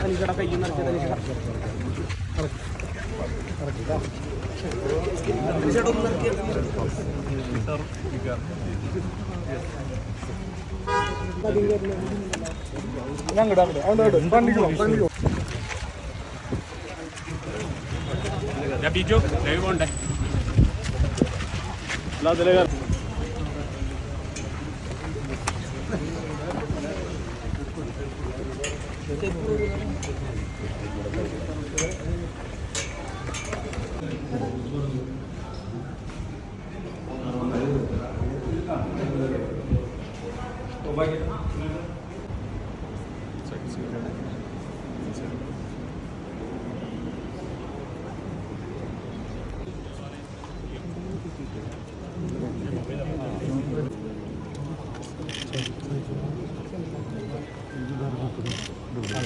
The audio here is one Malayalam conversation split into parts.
അനീഷയുടെ കയ്യിൽ നിന്ന് ഇടാ അനീഷ അനീഷയുടെ ഒന്ന് ഇറക്കിയത് ഇടാ അങ്ങോട്ട് അങ്ങോട്ട് La delega.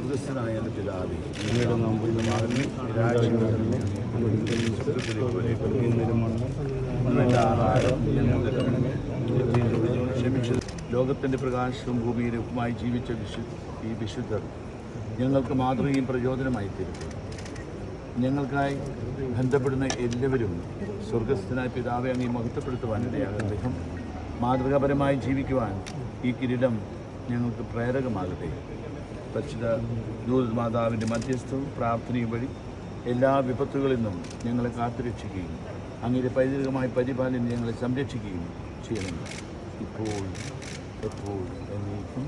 സ്വർഗസ്ഥനായ എന്റെ പിതാവി അങ്ങയുടെ നാമത്തിൽ മകനെ ആഹാരം ക്ഷമിച്ചത് ലോകത്തിന്റെ പ്രകാശവും ഭൂമിയിലുമായി ജീവിച്ച വിശു ഈ വിശുദ്ധർ ഞങ്ങൾക്ക് മാതൃകയും പ്രചോദനമായി തീരും ഞങ്ങൾക്കായി ബന്ധപ്പെടുന്ന എല്ലാവരും സ്വർഗസ്ഥനായ പിതാവെ അങ്ങ് മഹത്വപ്പെടുത്തുവാൻ വിധം മാതൃകാപരമായി ജീവിക്കുവാൻ ഈ കിരീടം ഞങ്ങൾക്ക് പ്രേരകമാകട്ടെ. പരിശുദ്ധ ദൂത് മാതാവിന്റെ മധ്യസ്ഥവും പ്രാർത്ഥനയും വഴി എല്ലാ വിപത്തുകളിൽ നിന്നും ഞങ്ങളെ കാത്തുരക്ഷിക്കുകയും അങ്ങയുടെ പൈതൃകമായ പരിപാലനം ഞങ്ങളെ സംരക്ഷിക്കുകയും ചെയ്യണം ഇപ്പോൾ എപ്പോൾ എന്നേക്കും.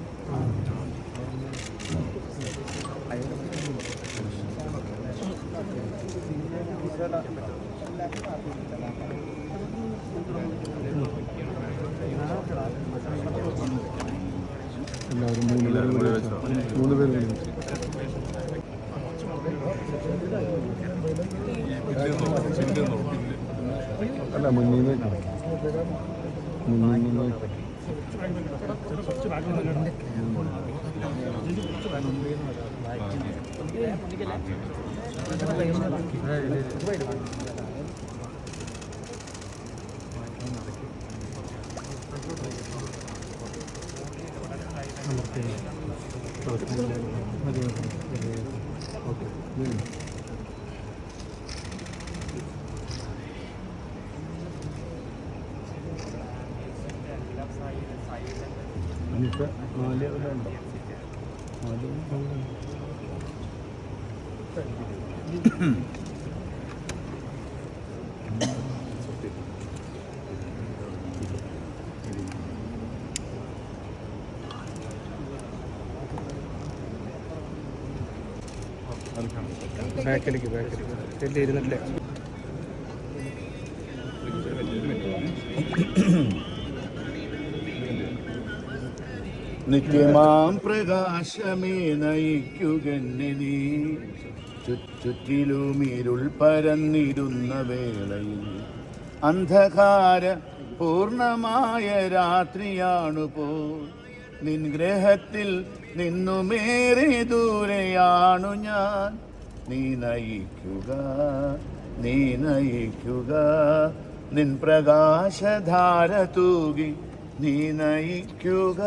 എല്ലാവരും പേരും കൂടി. മൂന്ന് പേരും കൂടി. അല്ല Thank നിന്ന് മുന്നിൽ നിന്ന് എനിക്ക് നാല് ഉണ്ടോ നാല് ബാക്കിലേക്ക് ബാക്കിലേക്ക്. ചെല്ലി ഇരുന്നിട്ടില്ലേ? നിത്യമാം പ്രകാശമേ നയിക്കുകന്നെ നീ. ചുറ്റിലും ഇരുൾ പരന്നിരുന്ന വേളയിൽ അന്ധകാര പൂർണമായ രാത്രിയാണു നിൻ ഗ്രഹത്തിൽ നിന്നുമേറെ ദൂരെയാണു ഞാൻ. നീ നയിക്കുക നീ നയിക്കുക നിൻ പ്രകാശധാര തൂകി നീ നയിക്കുക.